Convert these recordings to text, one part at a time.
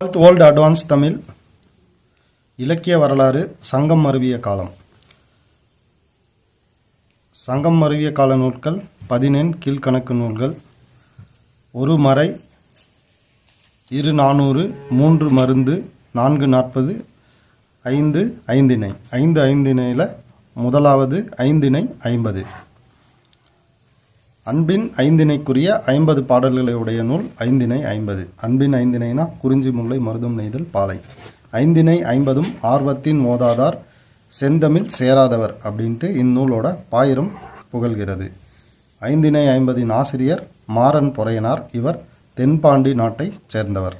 Twelfth old advance Tamil இலக்கிய வரலாறு சங்கம் மருவிய காலம். சங்கம் மருவிய கால நூல்கள் பதினெண் கீழ்கணக்கு நூல்கள் ஒரு மறை இரு நானூறு மூன்று மருந்து நான்கு நாற்பது ஐந்து ஐந்திணை. ஐந்து ஐந்திணையில் முதலாவது ஐந்திணை ஐம்பது. அன்பின் ஐந்திணைக்குரிய ஐம்பது பாடல்களுடைய நூல் ஐந்திணை ஐம்பது. அன்பின் ஐந்திணைனா குறிஞ்சி முல்லை மருதம் நெய்தல் பாலை. ஐந்திணை ஐம்பதும் ஆர்வத்தின் மோதாதார் செந்தமிழ் சேராதவர் அப்படின்ட்டு இந்நூலோட பாயிரம் புகழ்கிறது. ஐந்திணை ஐம்பதின் ஆசிரியர் மாறன் பொறையனார். இவர் தென்பாண்டி நாட்டைச் சேர்ந்தவர்.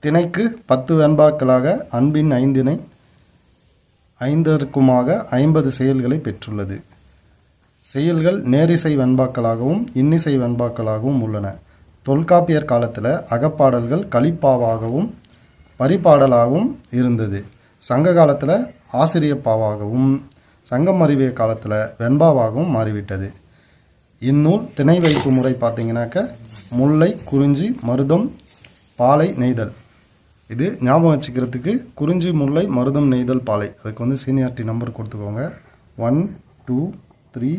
திணைக்கு பத்து வெண்பாக்களாக அன்பின் ஐந்திணை ஐந்தற்குமாக ஐம்பது செயல்களை பெற்றுள்ளது. செயல்கள் நேரிசை வெண்பாக்களாகவும் இன்னிசை வெண்பாக்களாகவும் உள்ளன. தொல்காப்பியர் காலத்தில் அகப்பாடல்கள் கலிப்பாவாகவும் பரிபாடலாகவும் இருந்தது. சங்க காலத்தில் ஆசிரியப்பாவாகவும் சங்கம் அறிவிய காலத்தில் வெண்பாவாகவும் மாறிவிட்டது. இந்நூல் திணை வைப்பு முறை பார்த்தீங்கன்னாக்க முல்லை குறிஞ்சி மருதம் பாலை நெய்தல். இது ஞாபகம் வச்சுக்கிறதுக்கு குறிஞ்சி முல்லை மருதம் நெய்தல் பாலை. அதுக்கு வந்து சீனியாரிட்டி நம்பர் கொடுத்துக்கோங்க. One two three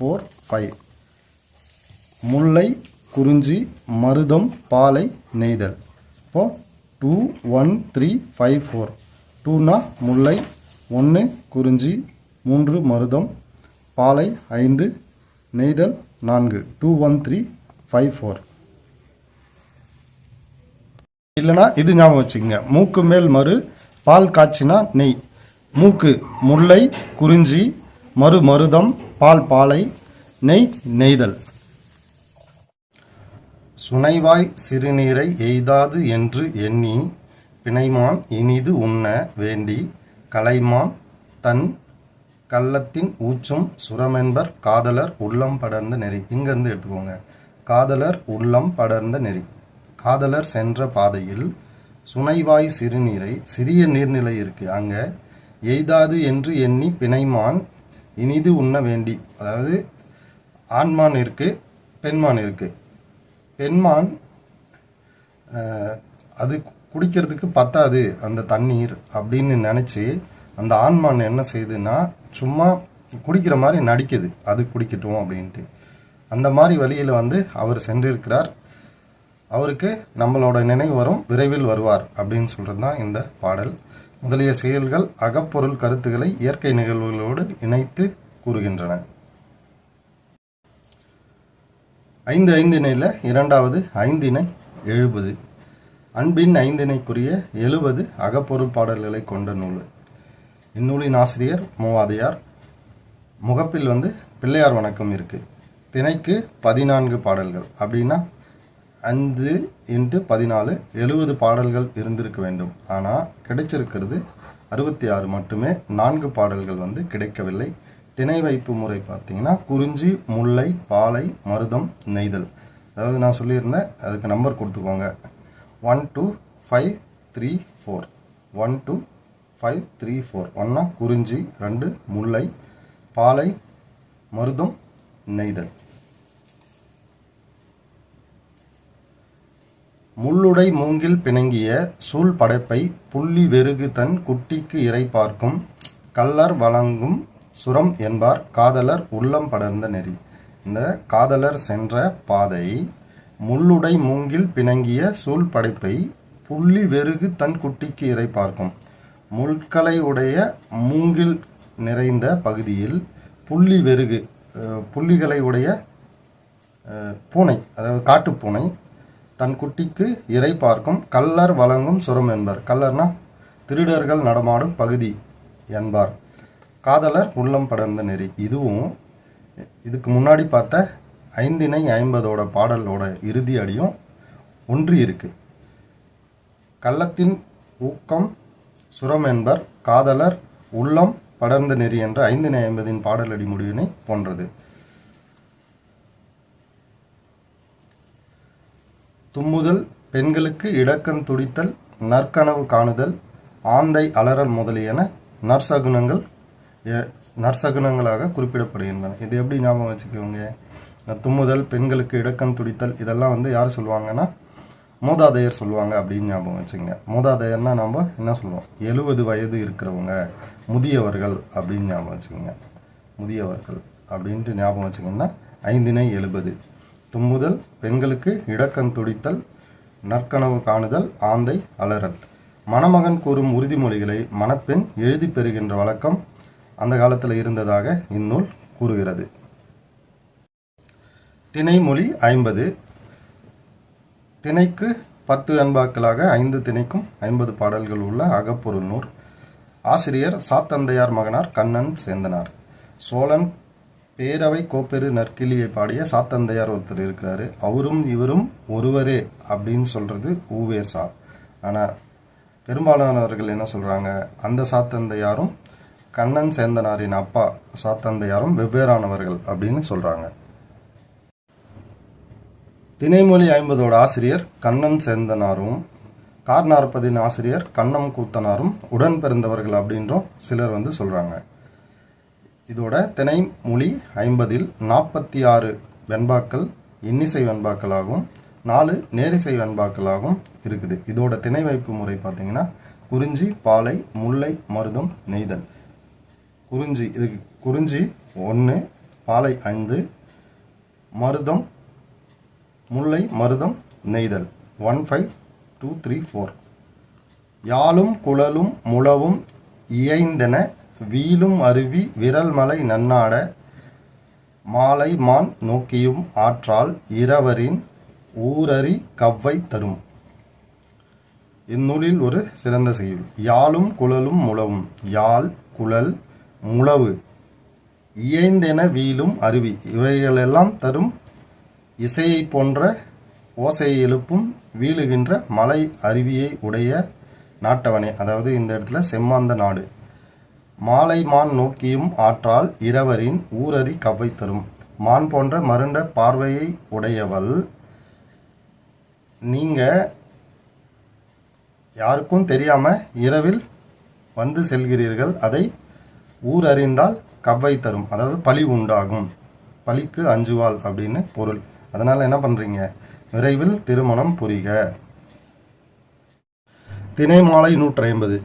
four five முல்லை குறிஞ்சி மருதம் பாலை நெய்தல். இப்போ two one three five four டூனா முல்லை ஒன்று குறிஞ்சி மூன்று மருதம் பாலை ஐந்து நெய்தல் நான்கு. Two one three five four இல்லைனா இது ஞாபகம் வச்சுக்கோங்க. மூக்கு மேல் மறு பால் காய்ச்சினா நெய். மூக்கு முல்லை குறிஞ்சி மறு மருதம் பால் பாலை நெய் நெய்தல். சுனைவாய் சிறுநீரை எய்தாது என்று எண்ணி பிணைமான் இனிது உண்ண வேண்டி கலைமான் தன் கள்ளத்தின் ஊச்சும் சுரமென்பர் காதலர் உள்ளம் படர்ந்த நெறி. இங்கேருந்து எடுத்துக்கோங்க. காதலர் உள்ளம் படர்ந்த நெறி. காதலர் சென்ற பாதையில் சுனைவாய் சிறுநீரை சிறிய நீர்நிலை இருக்கு அங்க எய்தாது என்று எண்ணி பிணைமான் இனிது உண்ண வேண்டி. அதாவது ஆண்மான் இருக்குது பெண்மான் இருக்குது பெண்மான் அது குடிக்கிறதுக்கு பத்தாது அந்த தண்ணீர் அப்படின்னு நினச்சி அந்த ஆண்மான் என்ன செய்யுதுன்னா சும்மா குடிக்கிற மாதிரி நடிக்குது. அது குடிக்கட்டும் அப்படின்ட்டு. அந்த மாதிரி வழியில் வந்து அவர் சென்றிருக்கிறார். அவருக்கு நம்மளோட நினைவு வரும் விரைவில் வருவார் அப்படின்னு சொல்கிறது தான் இந்த பாடல். முதலிய செயல்கள் அகப்பொருள் கருத்துக்களை இயற்கை நிகழ்வுகளோடு இணைத்து கூறுகின்றன. ஐந்து ஐந்திணையில் இரண்டாவது ஐந்திணை எழுபது. அன்பின் ஐந்திணைக்குரிய எழுபது அகப்பொருள் பாடல்களை கொண்ட நூல். இந்நூலின் ஆசிரியர் மூவாதையார். முகப்பில் வந்து பிள்ளையார் வணக்கம் இருக்குது திணைக்கு பதினான்கு பாடல்கள். அப்படின்னா அஞ்சு இன்ட்டு பதினாலு எழுபது பாடல்கள் இருந்திருக்க வேண்டும். ஆனால் கிடைச்சிருக்கிறது அறுபத்தி ஆறு மட்டுமே நான்கு பாடல்கள் வந்து கிடைக்கவில்லை. திணை வைப்பு முறை பார்த்தீங்கன்னா குறிஞ்சி முல்லை பாலை மருதம் நெய்தல். அதாவது நான் சொல்லியிருந்தேன் அதுக்கு நம்பர் கொடுத்துக்கோங்க. One two five three four one two five three four ஒன்னா குறிஞ்சி ரெண்டு முல்லை பாலை மருதம் நெய்தல். முள்ளுடை மூங்கில் பிணங்கிய சூழ் படைப்பை புள்ளி வெறுகு தன் குட்டிக்கு இறை பார்க்கும் கள்ளர் வழங்கும் சுரம் என்பார் காதலர் உள்ளம் படர்ந்த நெறி. இந்த காதலர் சென்ற பாதை முள்ளுடை மூங்கில் பிணங்கிய சூழ் படைப்பை புள்ளி வெறுகு தன் குட்டிக்கு இறை பார்க்கும். முள்களை உடைய மூங்கில் நிறைந்த பகுதியில் புள்ளி வெறுகு புள்ளிகளை உடைய பூனை அதாவது காட்டுப் பூனை தன் குட்டிக்கு இறை பார்க்கும் கல்லர் வழங்கும் சுரம் என்பர். கல்லர்னா திருடர்கள் நடமாடும் பகுதி என்பார். காதலர் உள்ளம் படர்ந்த நெறி. இதுவும் இதுக்கு முன்னாடி பார்த்த ஐந்திணை ஐம்பதோட பாடலோட இறுதி அடியும் ஒன்றி இருக்கு. கள்ளத்தின் ஊக்கம் சுரம் என்பர். காதலர் உள்ளம் படர்ந்த நெறி என்ற ஐந்திணை ஐம்பதின் பாடலடி முடிவினை போன்றது. தும்முதல் பெண்களுக்கு இடக்கண் துடித்தல் நற்கனவு காணுதல் ஆந்தை அலறல் முதலியன நற்சகுனங்கள் எ- நற்சகுனங்களாக குறிப்பிடப்படுகின்றன. இது எப்படி ஞாபகம் வச்சுக்கோங்க? இந்த தும்முதல் பெண்களுக்கு இடக்கண் துடித்தல் இதெல்லாம் வந்து யார் சொல்லுவாங்கன்னா மூதாதையர் சொல்லுவாங்க அப்படின்னு ஞாபகம் வச்சுங்க மூதாதையர்னா நம்ம என்ன சொல்லுவோம் எழுபது வயது இருக்கிறவங்க முதியவர்கள் அப்படின்னு ஞாபகம் வச்சுக்கோங்க. முதியவர்கள் அப்படின்ட்டு ஞாபகம் வச்சுக்கோங்கன்னா ஐந்தினை எழுபது. தும்முதல் பெண்களுக்கு இடக்கண் துடித்தல் நற்கனவு காணுதல் ஆந்தை அலறல். மணமகன் கூறும் உறுதிமொழிகளை மணப்பெண் எழுதி பெறுகின்ற வழக்கம் அந்த காலத்தில் இருந்ததாக இந்நூல் கூறுகிறது. திணைமொழி ஐம்பது. திணைக்கு பத்து அன்பாக்களாக ஐந்து திணைக்கும் ஐம்பது பாடல்கள் உள்ள அகப்பொருள் நூல். ஆசிரியர் சாத்தந்தையார் மகனார் கண்ணன் சேந்தனார். சோழன் பேரவை கோப்பெரு நற்கிளியை பாடிய சாத்தந்தையார் ஒருத்தர் இருக்கிறாரு. அவரும் இவரும் ஒருவரே அப்படின்னு சொல்றது ஊவேசா ஆனால் பெரும்பாலானவர்கள் என்ன சொல்றாங்க? அந்த சாத்தந்தையாரும் கண்ணன் சேந்தனாரின் அப்பா சாத்தந்தையாரும் வெவ்வேறானவர்கள் அப்படின்னு சொல்றாங்க. தினைமொழி ஐம்பதோட ஆசிரியர் கண்ணன் சேந்தனாரும் கார் நாற்பதின் ஆசிரியர் கண்ணம் கூத்தனாரும் உடன் பிறந்தவர்கள் அப்படின்றும் சிலர் வந்து சொல்றாங்க. இதோட திணைமொழி ஐம்பதில் நாற்பத்தி ஆறு வெண்பாக்கள் இன்னிசை வெண்பாக்களாகவும் நாலு நேரிசை வெண்பாக்களாகவும் இருக்குது. இதோட திணை வைப்பு முறை பார்த்தீங்கன்னா குறிஞ்சி பாலை முல்லை மருதம் நெய்தல். குறிஞ்சி இதுக்கு குறிஞ்சி ஒன்று பாலை ஐந்து மருதம் முல்லை மருதம் நெய்தல். One five two three four யாழும் குழலும் முழவும் இயைந்தன வீலும் அருவி விரல்மலை நன்னாட மாலை மான் நோக்கியும் ஆற்றால் இரவரின் ஊரறி கவ்வை தரும். இந்நூலில் ஒரு சிறந்த செய்யுள். யாழும் குழலும் முழவும். யாழ் குழல் முழவு. இயைந்தென வீழும் அருவி. இவைகளெல்லாம் தரும் இசையை போன்ற ஓசையை எழுப்பும் வீழுகின்ற மலை அருவியை உடைய நாட்டவனே. அதாவது இந்த இடத்துல செம்மாந்த நாடு. மாலைமான் நோக்கியும் ஆற்றால் இரவரின் ஊரறி கவ்வை தரும். மான் போன்ற மருண்ட பார்வையை உடையவள் நீங்க யாருக்கும் தெரியாம இரவில் வந்து செல்கிறீர்கள் அதை ஊர் அறிந்தால் கவ்வை தரும். அதாவது பழி உண்டாகும். பழிக்கு அஞ்சுவாள் அப்படின்னு பொருள். அதனால என்ன பண்றீங்க? விரைவில் திருமணம் புரிக. திணைமாலை நூற்றி ஐம்பது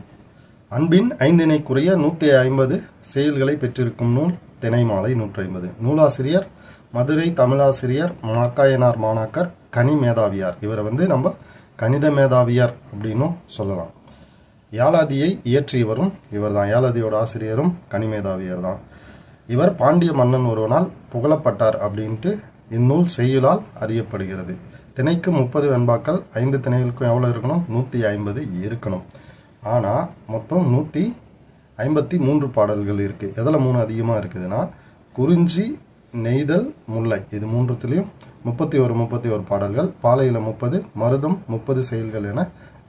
அன்பின் ஐந்தினைக்குரிய நூற்றி ஐம்பது செயல்களை பெற்றிருக்கும் நூல் தினைமாலை நூற்றி ஐம்பது நூலாசிரியர் மதுரை தமிழாசிரியர் மாக்காயனார் மாணாக்கர் கனி மேதாவியார். இவரை வந்து நம்ம கணித மேதாவியார் அப்படின்னும் சொல்லலாம். யாலாதியை இயற்றியவரும் இவர்தான். யாலாதியோட ஆசிரியரும் கனிமேதாவியர் தான். இவர் பாண்டிய மன்னன் ஒருவனால் புகழப்பட்டார் அப்படின்ட்டு இந்நூல் செய்யுளால் அறியப்படுகிறது. திணைக்கு முப்பது வெண்பாக்கள் ஐந்து திணைகளுக்கும் எவ்வளோ இருக்கணும்? நூற்றி ஐம்பது இருக்கணும். ஆனால் மொத்தம் நூற்றி ஐம்பத்தி மூன்று பாடல்கள் இருக்குது எதில் மூணு அதிகமாக இருக்குதுன்னா குறிஞ்சி நெய்தல் முல்லை. இது மூன்றுத்துலேயும் முப்பத்தி ஒரு முப்பத்தி ஒரு பாடல்கள். பாலையில் முப்பது மருதம் முப்பது செயல்கள் என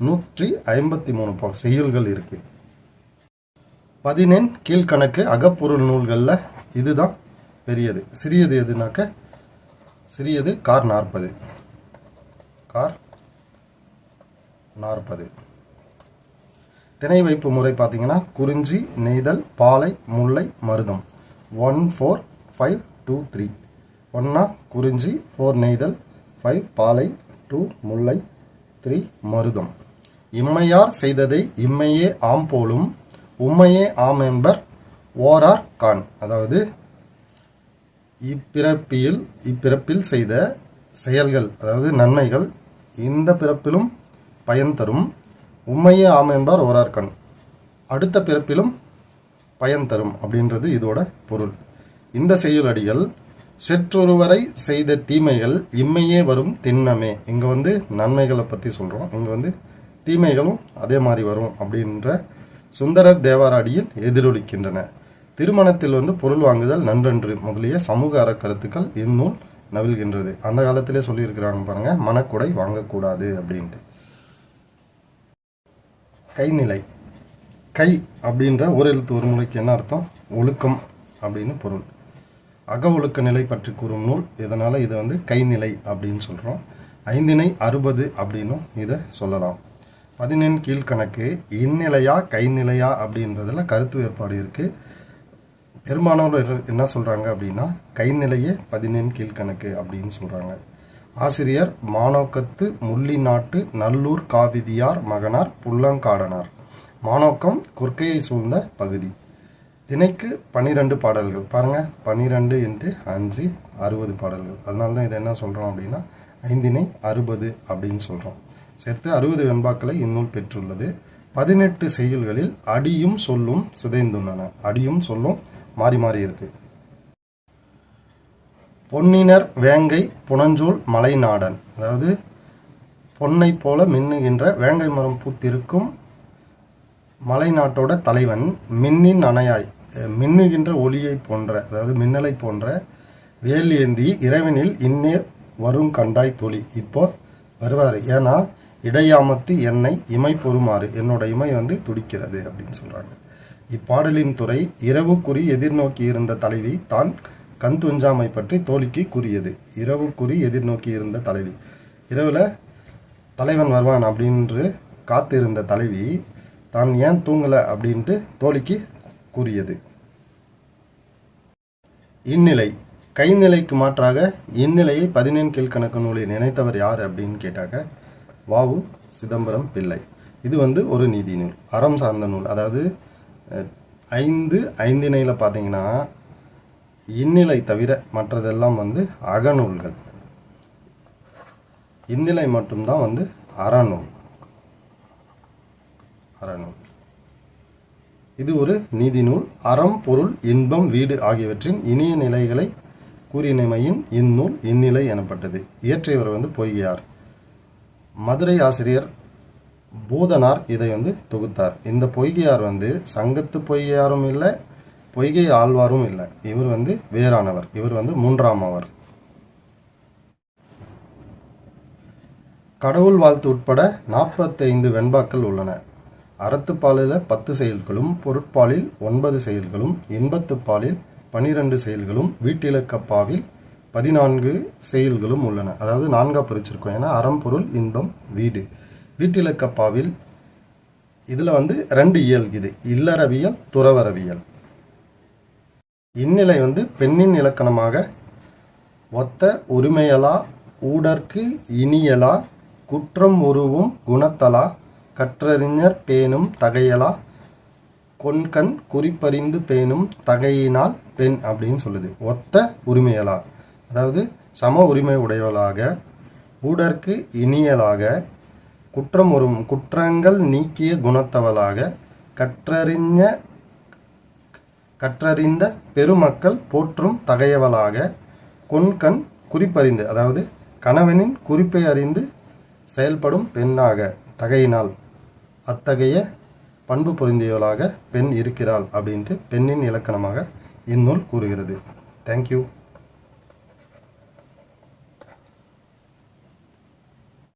நூற்றி ஐம்பத்தி மூணு பா செயல்கள் இருக்குது பதினெண் கீழ்கணக்கு அகப்பொருள் நூல்களில் இதுதான் பெரியது. சிறியது எதுனாக்க சிறியது கார் நாற்பது. கார் நாற்பது. திணை வைப்பு முறை பார்த்தீங்கன்னா குறிஞ்சி நெய்தல் பாலை முல்லை மருதம். One four five two three ஒன்னா குறிஞ்சி ஃபோர் நெய்தல் ஃபைவ் பாலை டூ முல்லை த்ரீ மருதம். இம்மையார் செய்ததை இம்மையே ஆம் போலும் உம்மையே ஆம் என்பர் ஓரார் கான். அதாவது இப்பிறப்பியில் இப்பிறப்பில் செய்த செயல்கள் அதாவது நன்மைகள் இந்த பிறப்பிலும் பயன் தரும். உண்மையே ஆம் என்பார் ஓரார் கண் அடுத்த பிறப்பிலும் பயன் தரும் அப்படின்றது இதோட பொருள். இந்த செய்யுளடிகள் செற்றொருவரை செய்த தீமைகள் இம்மையே வரும் திண்ணமே. இங்கே வந்து நன்மைகளை பற்றி சொல்கிறோம் இங்கே வந்து தீமைகளும் அதே மாதிரி வரும் அப்படின்ற சுந்தரர் தேவாராடியில் எதிரொலிக்கின்றன. திருமணத்தில் வந்து பொருள் வாங்குதல் நன்றன்று முதலிய சமூக அறக்கருத்துக்கள் இந்நூல் நவில்கின்றது அந்த காலத்திலே சொல்லியிருக்கிறாங்க பாருங்கள் மனக்குடை வாங்கக்கூடாது அப்படின்ட்டு. கைநிலை. கை அப்படின்ற ஒரு எழுத்து ஒரு முறைக்கு என்ன அர்த்தம்? ஒழுக்கம் அப்படின்னு பொருள். அக ஒழுக்க நிலை பற்றி கூறும் நூல் இதனால் இதை வந்து கைநிலை அப்படின்னு சொல்கிறோம் ஐந்தினை அறுபது அப்படின்னும் இதை சொல்லலாம். பதினெண் கீழ்கணக்கு இந்நிலையா கைநிலையா அப்படின்றதுல கருத்து வேறுபாடு இருக்குது பெரும்பாலானோர் என்ன சொல்கிறாங்க அப்படின்னா கைநிலையே பதினெண் கீழ்கணக்கு அப்படின்னு சொல்கிறாங்க ஆசிரியர் மானோக்கத்து முள்ளிநாட்டு நல்லூர் காவிதியார் மகனார் புல்லங்காடனார் மானோக்கம் குர்க்கையை சூழ்ந்த பகுதி. திணைக்கு பன்னிரெண்டு பாடல்கள். பாருங்கள் பன்னிரெண்டு இன்ட்டு அஞ்சு அறுபது பாடல்கள். அதனால தான் இதை என்ன சொல்கிறோம் அப்படின்னா ஐந்தினை அறுபது அப்படின்னு சொல்கிறோம் சேர்த்து அறுபது வெண்பாக்களை இந்நூல் பெற்றுள்ளது. பதினெட்டு செய்யுள்களில் அடியும் சொல்லும் சிதைந்துள்ளன. அடியும் சொல்லும் மாறி மாறி இருக்குது பொன்னினர் வேங்கை புனஞ்சூல் மலைநாடன். அதாவது பொன்னை போல மின்னுகின்ற வேங்கை மரம் பூத்திருக்கும் மலைநாட்டோட தலைவன் மின்னின் அணையாய் மின்னுகின்ற ஒளியை போன்ற அதாவது மின்னலை போன்ற வேல் ஏந்தி இறைவனில் இன்னே வரும் கண்டாய் தொழி இப்போ வருவார். ஏன்னா இடையாமத்து என்னை இமை பொறுமாறு என்னோட இமை வந்து துடிக்கிறது அப்படின்னு சொல்கிறாங்க இப்பாடலின் துறை இரவுக்குறி எதிர்நோக்கி இருந்த தலைவி தான் கண் துஞ்சாமை பற்றி தோழிக்கு கூறியது. இரவு குறி எதிர்நோக்கி இருந்த தலைவி. இரவுல தலைவன் வருவான் அப்படின்று காத்திருந்த தலைவி தான் ஏன் தூங்கலை? அப்படின்ட்டு தோழிக்கு கூறியது. இந்நிலை. கைநிலைக்கு மாற்றாக இந்நிலையை பதினேழு கீழ்கணக்கு நூலை நினைத்தவர் யார்? அப்படின்னு கேட்டாக்க வாவு சிதம்பரம் பிள்ளை. இது வந்து ஒரு நீதி நூல். அறம் சார்ந்த நூல். அதாவது அஹ், ஐந்து ஐந்திணையில் பார்த்தீங்கன்னா இந்நிலை தவிர மற்றதெல்லாம் வந்து அகநூல்கள். இந்நிலை மட்டும்தான் வந்து அறநூல். அறநூல். இது ஒரு நீதிநூல் அறம் பொருள் இன்பம் வீடு ஆகியவற்றின் இனிய நிலைகளை கூறினமையின் இந்நூல் இந்நிலை எனப்பட்டது. இயற்றியவர் வந்து பொய்யார். மதுரை ஆசிரியர் பூதனார் இதை வந்து தொகுத்தார். இந்த பொய்கையார் வந்து சங்கத்து பொய்கையாரும் இல்லை பொய்கை ஆழ்வாரும் இல்லை. இவர் வந்து வேறானவர். இவர் வந்து மூன்றாம் அவர். கடவுள் வாழ்த்து உட்பட நாற்பத்தைந்து வெண்பாக்கள் உள்ளன. அறத்துப்பாலில் பத்து செயல்களும் பொருட்பாலில் ஒன்பது செயல்களும் இன்பத்துப்பாலில் பனிரெண்டு செயல்களும் வீட்டிலக்கப்பாவில் பதினான்கு செயல்களும் உள்ளன. அதாவது நான்காக பிரிச்சிருக்கோம். ஏன்னா அறம்பொருள் இன்பம் வீடு. வீட்டிலக்கப்பாவில் இதில் வந்து ரெண்டு இயல் இது. இல்லறவியல் துறவரவியல் இந்நிலை வந்து பெண்ணின் இலக்கணமாக ஒத்த உரிமையலா ஊடற்கு இனியலா குற்றம் உருவும் குணத்தலா கற்றறிஞர் பேணும் தகையலா கொன்கண் குறிப்பறிந்து பேணும் தகையினால் பெண் அப்படின்னு சொல்லுது. ஒத்த உரிமையலா. அதாவது சம உரிமை உடையவளாக ஊடற்கு இனியலாக குற்றம் ஒரு குற்றங்கள் நீக்கிய குணத்தவளாக கற்றறிஞ கற்றறிந்த பெருமக்கள் போற்றும் தகையவளாக கொன்கண் குறிப்பறிந்து அதாவது கணவனின் குறிப்பை அறிந்து செயல்படும் பெண்ணாக தகையினால். அத்தகைய பண்பு பொருந்தியவளாக பெண் இருக்கிறாள் அப்படின்ட்டு பெண்ணின் இலக்கணமாக இந்நூல் கூறுகிறது. தேங்க்யூ